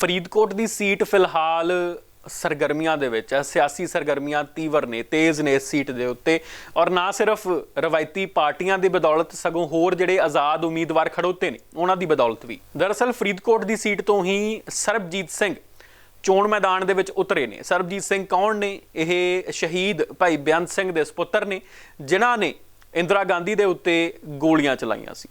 ਫਰੀਦਕੋਟ ਦੀ seat ਫਿਲਹਾਲ ਸਰਗਰਮੀਆਂ ਦੇ ਵਿੱਚ ਹੈ। ਸਿਆਸੀ ਸਰਗਰਮੀਆਂ ਤੀਵਰ ਨੇ, ਤੇਜ਼ ਨੇ ਇਸ ਸੀਟ ਦੇ ਉੱਤੇ। ਔਰ ਨਾ ਸਿਰਫ ਰਵਾਇਤੀ ਪਾਰਟੀਆਂ ਦੀ ਬਦੌਲਤ, ਸਗੋਂ ਹੋਰ ਜਿਹੜੇ ਆਜ਼ਾਦ ਉਮੀਦਵਾਰ ਖੜੋਤੇ ਨੇ, ਉਹਨਾਂ ਦੀ ਬਦੌਲਤ ਵੀ। ਦਰਅਸਲ ਫਰੀਦਕੋਟ ਦੀ ਸੀਟ ਤੋਂ ਹੀ ਸਰਬਜੀਤ ਸਿੰਘ ਚੋਣ ਮੈਦਾਨ ਦੇ ਵਿੱਚ ਉਤਰੇ ਨੇ। ਸਰਬਜੀਤ ਸਿੰਘ ਕੌਣ ਨੇ? ਇਹ ਸ਼ਹੀਦ ਭਾਈ ਬੇਅੰਤ ਸਿੰਘ ਦੇ ਸੁਪੁੱਤਰ ਨੇ, ਜਿਨ੍ਹਾਂ ਨੇ ਇੰਦਰਾ ਗਾਂਧੀ ਦੇ ਉੱਤੇ ਗੋਲੀਆਂ ਚਲਾਈਆਂ ਸੀ।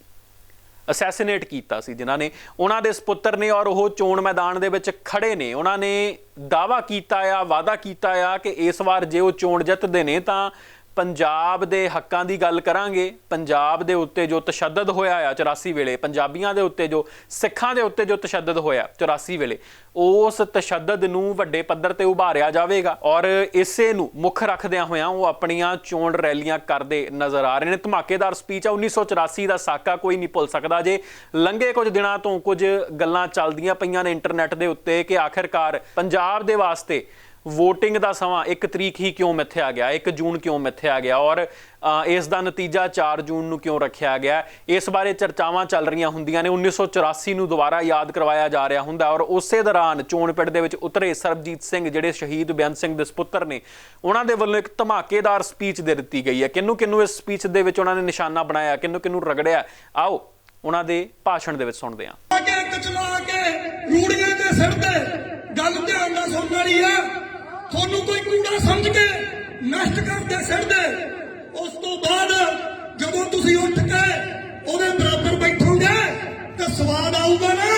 ਅਸੈਸੀਨੇਟ ਕੀਤਾ ਸੀ ਜਿਨ੍ਹਾਂ ਨੇ ਉਹਨਾਂ ਦੇ ਸੁਪੁੱਤਰ ਨੇ ਔਰ ਉਹ ਚੋਣ ਮੈਦਾਨ ਦੇ ਵਿੱਚ ਖੜੇ ਨੇ। ਉਹਨਾਂ ਨੇ ਦਾਵਾ ਕੀਤਾ ਆ, ਵਾਅਦਾ ਕੀਤਾ ਆ ਕਿ ਇਸ ਵਾਰ ਜੇ ਉਹ ਚੋਣ ਜਿੱਤਦੇ ਨੇ ਤਾਂ ਪੰਜਾਬ ਦੇ ਹੱਕਾਂ ਦੀ ਗੱਲ ਕਰਾਂਗੇ। ਪੰਜਾਬ ਦੇ ਉੱਤੇ ਜੋ ਤਸ਼ੱਦਦ ਹੋਇਆ ਆ 84 ਵੇਲੇ, ਪੰਜਾਬੀਆਂ ਦੇ ਉੱਤੇ ਜੋ, ਸਿੱਖਾਂ ਦੇ ਉੱਤੇ ਜੋ ਤਸ਼ੱਦਦ ਹੋਇਆ 84 ਵੇਲੇ, ਉਸ ਤਸ਼ੱਦਦ ਨੂੰ ਵੱਡੇ ਪੱਧਰ ਤੇ ਉਭਾਰਿਆ ਜਾਵੇਗਾ ਔਰ ਇਸੇ ਨੂੰ ਮੁੱਖ ਰੱਖਦਿਆਂ ਹੋਇਆਂ ਉਹ ਆਪਣੀਆਂ ਚੋਣ ਰੈਲੀਆਂ ਕਰਦੇ ਨਜ਼ਰ ਆ ਰਹੇ ਨੇ। ਧਮਾਕੇਦਾਰ ਸਪੀਚ ਆ 1984 ਦਾ ਸਾਕਾ ਕੋਈ ਨਹੀਂ ਭੁੱਲ ਸਕਦਾ ਜੇ ਲੰਘੇ ਕੁਝ ਦਿਨਾਂ ਤੋਂ ਕੁਝ ਗੱਲਾਂ ਚੱਲਦੀਆਂ ਪਈਆਂ ਨੇ ਇੰਟਰਨੈਟ ਦੇ ਉੱਤੇ ਕਿ ਆਖਿਰਕਾਰ ਪੰਜਾਬ ਦੇ ਵਾਸਤੇ VOTING ਦਾ ਸਮਾਂ 1 ਤਰੀਕ ਹੀ ਕਿਉਂ ਮਿੱਥਿਆ ਗਿਆ? 1 ਜੂਨ ਕਿਉਂ ਮਿੱਥਿਆ ਗਿਆ? ਔਰ ਇਸ ਦਾ ਨਤੀਜਾ 4 ਜੂਨ ਨੂੰ ਕਿਉਂ ਰੱਖਿਆ ਗਿਆ? ਇਸ ਬਾਰੇ ਚਰਚਾਵਾਂ ਚੱਲ ਰਹੀਆਂ ਹੁੰਦੀਆਂ ਨੇ। 1984 ਨੂੰ ਦੁਬਾਰਾ ਯਾਦ ਕਰਵਾਇਆ ਜਾ ਰਿਹਾ ਹੁੰਦਾ ਔਰ ਉਸੇ ਦੌਰਾਨ ਚੋਣ ਪਿੰਡ ਦੇ ਵਿੱਚ ਉਤਰੇ ਸਰਬਜੀਤ ਸਿੰਘ, ਜਿਹੜੇ ਸ਼ਹੀਦ ਬੇਅੰਤ ਸਿੰਘ ਦੇ ਸੁਪੁੱਤਰ ਨੇ। ਉਹਨਾਂ ਦੇ ਵੱਲੋਂ ਇੱਕ ਧਮਾਕੇਦਾਰ ਸਪੀਚ ਦੇ ਦਿੱਤੀ ਗਈ ਹੈ। ਕਿੰਨੂੰ ਕਿੰਨੂੰ ਇਸ ਸਪੀਚ ਦੇ ਵਿੱਚ ਉਹਨਾਂ ਨੇ ਨਿਸ਼ਾਨਾ ਬਣਾਇਆ? ਕਿੰਨੂੰ ਕਿੰਨੂੰ ਰਗੜਿਆ? ਆਓ, ਉਹਨਾਂ ਦੇ ਭਾਸ਼ਣ ਦੇ ਵਿੱਚ ਸੁਣਦੇ ਹਾਂ। ਰੂੜੀਆਂ ਦੇ ਸਿਰ ਤੇ, ਗੱਲ ਧਿਆਨ ਨਾਲ ਸੁਣਨ ਵਾਲੀ ਆ ਤੁਹਾਨੂੰ ਕੋਈ ਕੂੜਾ ਸਮਝ ਕੇ ਨਸ਼ਟ ਕਰਦੇ ਸਿਰ ਉਸ ਤੋਂ ਬਾਅਦ ਜਦੋਂ ਤੁਸੀਂ ਉੱਠ ਕੇ ਉਹਦੇ ਬਰਾਬਰ ਬੈਠੋਗੇ, ਤੇ ਸਵਾਦ ਆਊਗਾ ਨਾ?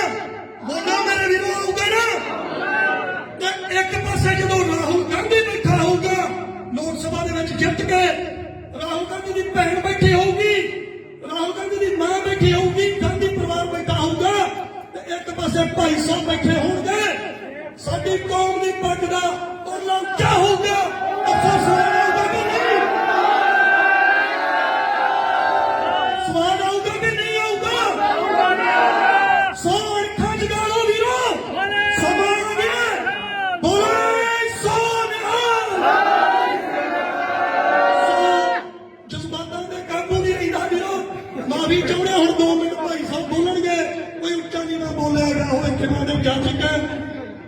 ਬੋਲੋ ਮੇਰੇ ਵੀਰੋ, ਆਊਗਾ ਨਾ? ਤੇ ਇੱਕ ਪਾਸੇ ਜਦੋਂ ਰਾਹੁਲ ਗਾਂਧੀ ਬੈਠਾ ਹੋਊਗਾ, ਲੋਕ ਸਭਾ ਦੇ ਵਿੱਚ ਜਿੱਤ ਕੇ ਰਾਹੁਲ ਗਾਂਧੀ ਦੀ ਭੈਣ ਬੈਠੀ ਹੋਊਗੀ, ਰਾਹੁਲ ਗਾਂਧੀ ਦੀ ਮਾਂ ਬੈਠੀ ਹੋਊਗੀ, ਗਾਂਧੀ ਪਰਿਵਾਰ ਬੈਠਾ ਹੋਊਗਾ, ਤੇ ਇੱਕ ਪਾਸੇ ਭਾਈ ਸਾਹਿਬ ਬੈਠੇ ਹੋਣਗੇ। ਸਾਡੀ ਕੌਮ ਦੀ ਪੱਗ ਦਾ ਉਹਨਾਂ ਕਿਆ ਹੋਊਗਾ ਅਫਸੋਸ ਹੋਊਗਾ ਕਿ ਨਹੀਂ? ਸਵਾਲ ਆਊਗਾ ਕਿ ਨਹੀਂ ਆਊਗਾ? ਸੋ ਅੱਖਾਂ ਜਗਾ ਵੀਰੋ। ਸਮਾਂ ਆ ਗਿਆ। ਬੋਲੇ ਸੋ ਨਿਹਾਲ। ਜਜ਼ਬਾਤਾਂ ਦੇ ਕਾਬੂ ਨਹੀਂ ਰਹਿੰਦਾ ਵੀਰੋ। ਮਾਫੀ ਚਾਹੁੰਦੇ ਹੁਣ 2 ਮਿੰਟ ਭਾਈ ਸਾਹਿਬ ਬੋਲਣਗੇ। ਕੋਈ ਉੱਚਾ ਨਹੀਂ ਨਾ ਬੋਲਿਆ ਗਿਆ ਹੋਵੇ ਕਿਨਾਂ ਦੇ ਜਾ ਚੁੱਕਾ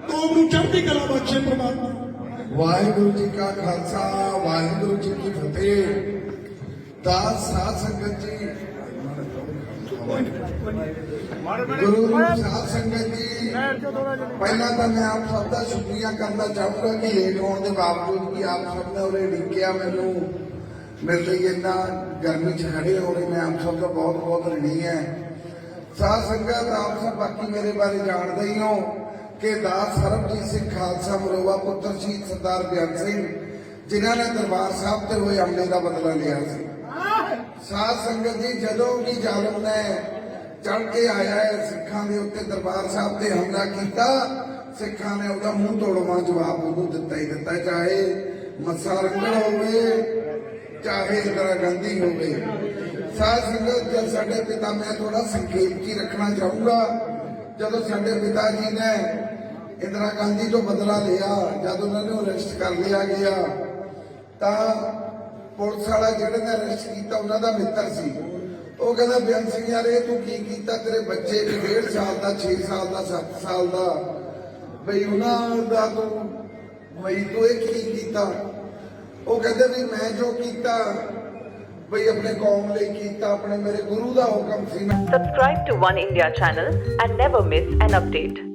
ਕੌਮ ਨੂੰ ਚੜ੍ਹਦੀ ਕਲਾ ਬਖਸ਼ੇ ਪ੍ਰਮਾਤਮਾ ਵਾਹਿਗੁਰੂ ਜੀ ਕਾ ਖਾਲਸਾ, ਵਾਹਿਗੁਰੂ ਜੀ ਕੀ ਫਤਿਹ। ਦਾਸ, ਸਾਧ ਸੰਗਤ ਜੀ। ਗੁਰੂ ਸਾਧ ਸੰਗਤ ਜੀ, ਪਹਿਲਾਂ ਤਾਂ ਮੈਂ ਆਪ ਸਭ ਦਾ ਸ਼ੁਕਰੀਆ ਕਰਨਾ ਚਾਹੂੰਗਾ ਕਿ ਲੇਟ ਹੋਣ ਦੇ ਬਾਵਜੂਦ ਵੀ ਆਪ ਸਭ ਨੇ ਉਰੇ ਡਿੱਕਿਆ ਮੈਨੂੰ। ਮੇਰੇ ਲਈ ਇੰਨਾ ਗਰਮੀ 'ਚ ਖੜੇ ਹੋ ਰਹੇ ਮੈਂ ਆਪ ਸਭ ਦਾ ਬਹੁਤ ਬਹੁਤ ਰਣੀ ਹੈ। ਸਾਧ ਸੰਗਤ, ਆਪ ਸਭ ਬਾਕੀ ਮੇਰੇ ਬਾਰੇ ਜਾਣਦੇ ਹੀ ਹੋ। ਕਿ ਦਾਸ ਸਰਬਜੀਤ ਸਿੰਘ ਖਾਲਸਾ, ਮਰੋਵਾ ਪੁੱਤਰ ਸ਼ਹੀਦ ਸਰਦਾਰ ਬਿਆਨ ਸਿੰਘ, ਜਿਨ੍ਹਾਂ ਨੇ ਦਰਬਾਰ ਸਾਹਿਬ ਤੇ ਹੋਏ ਹਮਲੇ ਦਾ ਬਦਲਾ ਲਿਆ ਸੀ। ਸਾਧ ਸੰਗਤ ਜੀ, ਜਦੋਂ ਵੀ ਜ਼ਾਲਮ ਨੇ ਚੜ ਕੇ ਆਇਆ ਹੈ, ਸਿੱਖਾਂ ਦੇ ਉੱਤੇ ਦਰਬਾਰ ਸਾਹਿਬ ਤੇ ਹਮਲਾ ਕੀਤਾ, ਸਿੱਖਾਂ ਨੇ ਉਹਦਾ ਮੂੰਹ ਤੋੜਵਾ ਜਵਾਬ ਉਹਨੂੰ ਦਿੱਤਾ ਹੀ ਦਿੱਤਾ, ਚਾਹੇ ਮੱਸਾ ਰੰਗੜ ਹੋਵੇ, ਚਾਹੇ ਇੰਦਰਾ ਗਾਂਧੀ ਹੋਵੇ। ਸਾਧ ਸੰਗਤ, ਜਦ ਸਾਡੇ ਪਿਤਾ, ਮੈਂ ਥੋੜਾ ਸੰਖੇਪ ਜੀ ਰੱਖਣਾ ਚਾਹੂੰਗਾ। ਜਦੋਂ ਸਾਡੇ ਪਿਤਾ ਜੀ ਨੇ ਇੰਦਰਾ ਗਾਂਧੀ ਤੋਂ ਬਦਲਾ ਲਿਆ, ਜਦ ਉਹਨਾਂ ਨੂੰ ਅਰੈਸਟ ਕਰ ਲਿਆ ਗਿਆ, ਤਾਂ ਪੁਲਿਸ ਵਾਲਾ ਜਿਹੜੇ ਨੇ ਅਰੈਸਟ ਕੀਤਾ, ਉਹਨਾਂ ਦਾ ਮਿੱਤਰ ਸੀ। ਉਹ ਕਹਿੰਦਾ, ਬਿਆਨ ਸਿੰਘ ਯਾਰ, ਇਹ ਤੂੰ ਕੀ ਕੀਤਾ? ਤੇਰੇ ਬੱਚੇ ਵੀ 1.5 ਸਾਲ ਦਾ 6 ਸਾਲ ਦਾ 7 ਸਾਲ ਦਾ। ਬਈ ਉਹਨਾਂ ਦਾ ਤੂੰ, ਬਈ ਤੂੰ ਇਹ ਕੀ ਕੀਤਾ? ਉਹ ਕਹਿੰਦੇ, ਵੀ ਮੈਂ ਜੋ ਕੀਤਾ ਬਈ ਆਪਣੇ ਕੌਮ ਲਈ ਕੀਤਾ ਆਪਣੇ ਮੇਰੇ ਗੁਰੂ ਦਾ ਹੁਕਮ ਸੀ ਮੈਂ Subscribe to One India channel and never miss an update.